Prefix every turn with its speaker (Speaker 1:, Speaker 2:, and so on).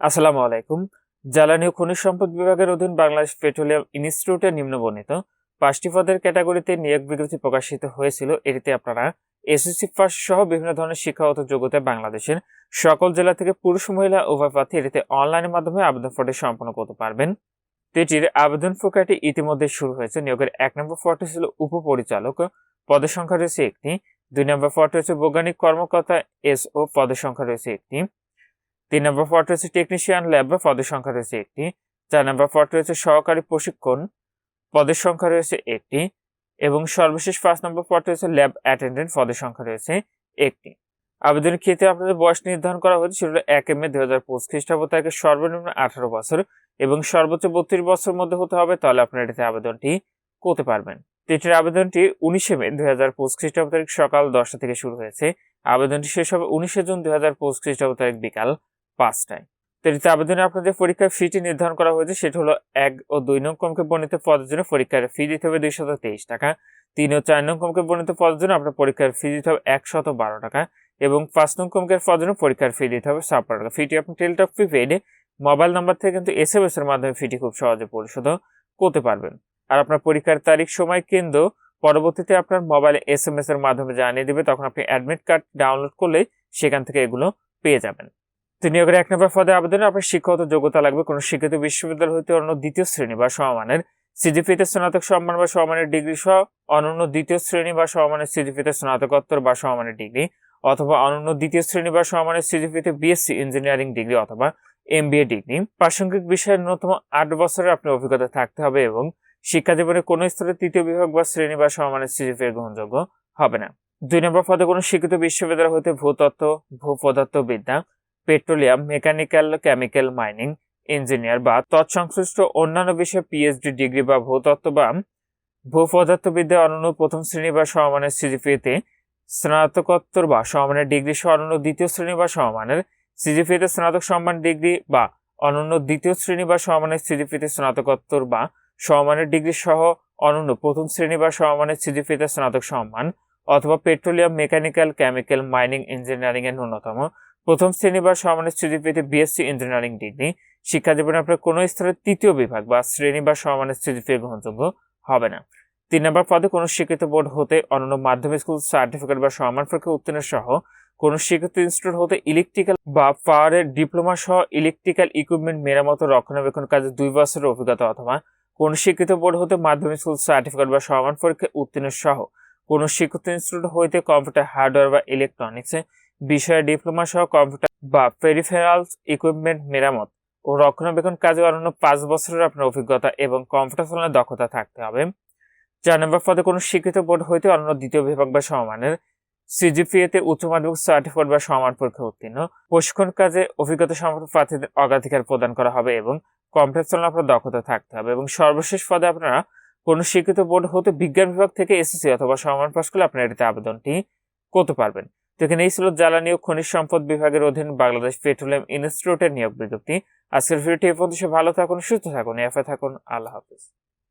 Speaker 1: আসসালামু আলাইকুম। জ্বালানি ও খনিজ সম্পদ বিভাগের অধীন বাংলাদেশ পেট্রোলিয়াম ইনস্টিটিউটের নিম্নবর্ণিত পাঁচটি পদের ক্যাটাগরিতে নিয়োগ বিজ্ঞপ্তি প্রকাশিত হয়েছিল। এটিতে আপনারা এসএসসি পাস সহ বিভিন্ন ধরনের শিক্ষাগত যোগ্যতায় বাংলাদেশের সকল জেলা থেকে পুরুষ, মহিলা, উভয় প্রার্থী এটিতে অনলাইনের মাধ্যমে আবেদন ফর্মটি সম্পন্ন করতে পারবেন। এটির আবেদন প্রক্রিয়াটি ইতিমধ্যে শুরু হয়েছে। নিয়োগের এক নম্বর ফর্মটি ছিল উপপরিচালক। পদের সংখ্যা রয়েছে একটি। দুই নম্বর ফর্মটি হচ্ছে বৈজ্ঞানিক কর্মকর্তা এস ও পদের সংখ্যা রয়েছে একটি। তিন নম্বর পদ রয়েছে টেকনিশিয়ান ল্যাব বা পদের সংখ্যা রয়েছে একটি। চার নম্বর পদ রয়েছে সহকারী প্রশিক্ষণ, পদের সংখ্যা রয়েছে একটি। এবং সর্বশেষ পাঁচ নম্বর পদ রয়েছে ল্যাব অ্যাটেন্ডেন্ট পদের সংখ্যা রয়েছে একটি। আবেদনের ক্ষেত্রে আপনাদের বয়স নির্ধারণ করা হয়েছে, সেটা এক মে দুই হাজার পঁচিশ খ্রিস্টাব্দ তারিখে সর্বনিম্ন আঠারো বছর এবং সর্বোচ্চ বত্রিশ বছর মধ্যে হতে হবে, তাহলে আপনারা এটিতে আবেদনটি করতে পারবেন। এটির আবেদনটি উনিশে মে দুই হাজার পঁচিশ খ্রিস্টাব্দ তারিখ সকাল দশটা থেকে শুরু হয়েছে। আবেদনটি শেষ হবে উনিশে জুন দুই হাজার পঁচিশ খ্রিস্টাব্দ তারিখ বিকাল পাঁচটায়। তো এটিতে আবেদনে আপনাদের পরীক্ষার ফিটি নির্ধারণ করা হয়েছে, সেটা হলো এক ও দুই নং কমকে বর্ণিত পদের জন্য পরীক্ষার ফি দিতে হবে দুইশত তেইশ টাকা। তিন ও চার নং কমকে বর্ণিত পদের জন্য আপনার পরীক্ষার ফি দিতে হবে একশত বারো টাকা এবং পাঁচ নং কমকের পদের জন্য পরীক্ষার ফি দিতে হবে ছাপ্পান্ন টাকা। ফিটি আপনি টেলটক প্রিপেইডে মোবাইল নাম্বার থেকে কিন্তু এস এম এস এর মাধ্যমে ফিটি খুব সহজে পরিশোধ করতে পারবেন। আর আপনার পরীক্ষার তারিখ, সময়, কেন্দ্র পরবর্তীতে আপনার মোবাইলে এস এম এস এর মাধ্যমে জানিয়ে দিবে, তখন আপনি অ্যাডমিট কার্ড ডাউনলোড করলে সেখান থেকে এগুলো পেয়ে যাবেন। তো নিয়োগের এক নম্বর পদে আবেদনে আপনার শিক্ষাগত যোগ্যতা লাগবে। কোনো শিক্ষিত বিশ্ববিদ্যালয় হইতে অন্য দ্বিতীয় শ্রেণি বা সমমানের সিজিপিতে স্নাতক সম্মান বা সমমানের ডিগ্রি সহ অনন্য দ্বিতীয় শ্রেণি বা সমমানের সিজিপিতে স্নাতকোত্তর বা সমমানের ডিগ্রি অথবা অনন্য দ্বিতীয় শ্রেণি বা সমমানের সিজিপিতে বিএসসি ইঞ্জিনিয়ারিং ডিগ্রি অথবা এমবিএ ডিগ্রি। প্রাসঙ্গিক বিষয়ে ন্যূনতম আট বছরের আপনার অভিজ্ঞতা থাকতে হবে এবং শিক্ষা জীবনে কোনো স্তরে তৃতীয় বিভাগ বা শ্রেণি বা সমমানের সিজিপি গ্রহণযোগ্য হবে না। দুই নম্বর পদে কোনো শিক্ষিত বিশ্ববিদ্যালয় হতে ভূতত্ত্ব ভূপদার্থবিদ্যা petroleum, mechanical, chemical, mining, engineer বা তৎসংশ্লিষ্ট অন্যান্য বিষয়ে পিএইচডি ডিগ্রি বা ভূতত্ত্ব বা ভূপদার্থবিদ্যা অনন্য প্রথম শ্রেণি বা সমমানের সিজিপিএতে স্নাতকোত্তর বা সমমানের ডিগ্রি সহ অনন্য দ্বিতীয় শ্রেণি বা সমমানের সিজিপিএতে স্নাতক সম্মান ডিগ্রি বা অনন্য দ্বিতীয় শ্রেণি বা সমমানের সিজিপিএতে স্নাতকোত্তর বা সমমানের ডিগ্রি সহ অনন্য প্রথম শ্রেণি বা সমমানের সিজিপিএতে স্নাতক সম্মান অথবা petroleum, mechanical, chemical, mining, engineering এর ন্যূনতম প্রথম শ্রেণি বা সমানের সিজিপিতে বিএসসি ইঞ্জিনিয়ারিং ডিগ্রি। শিক্ষা জীবনে আপনার কোনো স্তরের তৃতীয় বিভাগ বা শ্রেণি বা সমানের সিজিপি গ্রহণযোগ্য হবে না। তিন নম্বর পদে কোনো শিক্ষিত বোর্ড হতে অনন্য মাধ্যমিক স্কুল সার্টিফিকেট বা সমান পরীক্ষা উত্তীর্ণ সহ কোনো শিক্ষিত ইনস্টিটিউট হতে ইলেকট্রিক্যাল বা পাওয়ারের ডিপ্লোমা সহ ইলেকট্রিক্যাল ইকুইপমেন্ট মেরামত, রক্ষণাবেক্ষণ কাজে দুই বছরের অভিজ্ঞতা অথবা কোনো শিক্ষিত বোর্ড হতে মাধ্যমিক স্কুল সার্টিফিকেট বা সমান পরীক্ষা উত্তীর্ণ সহ কোনো শিক্ষিত ইনস্টিটিউট হইতে কম্পিউটার, হার্ডওয়্যার বা ইলেকট্রনিক্সে বিষয়ে ডিপ্লোমা সহ কম্পিউটার বা পেরিফেরালস ইকুইপমেন্ট মেরামত ও রক্ষণাবেক্ষণ কাজে অনন্য পাঁচ বছরের আপনার অভিজ্ঞতা এবং কম্পিউটার চালানোর দক্ষতা থাকতে হবে। চার নম্বর পদে কোনো স্বীকৃত বোর্ড হইতে অন্য দ্বিতীয় বিভাগ বা সমানের সিজিপিএতে উচ্চ মাধ্যমিক সার্টিফিকেট বা সমান পরীক্ষা উত্তীর্ণ। প্রশিক্ষণ কাজে অভিজ্ঞতা সম্পন্ন প্রার্থীদের অগ্রাধিকার প্রদান করা হবে এবং কম্পিউটার চালানোর আপনার দক্ষতা থাকতে হবে এবং সর্বশেষ পদে আপনারা কোনো স্বীকৃত বোর্ড হতে বিজ্ঞান বিভাগ থেকে এসএসসি অথবা সমান পাশ করলে আপনারা এটিতে আবেদনটি করতে পারবেন। তো এখানে এই ছিল জ্বালানি ও খনিজ সম্পদ বিভাগের অধীন বাংলাদেশ পেট্রোলিয়াম ইনস্টিটিউটের নিয়োগ বিজ্ঞপ্তি। আজকের ভিডিওটি এ পর্যন্ত ভালো থাকুন, সুস্থ থাকুন এফে থাকুন। আল্লাহ হাফিজ।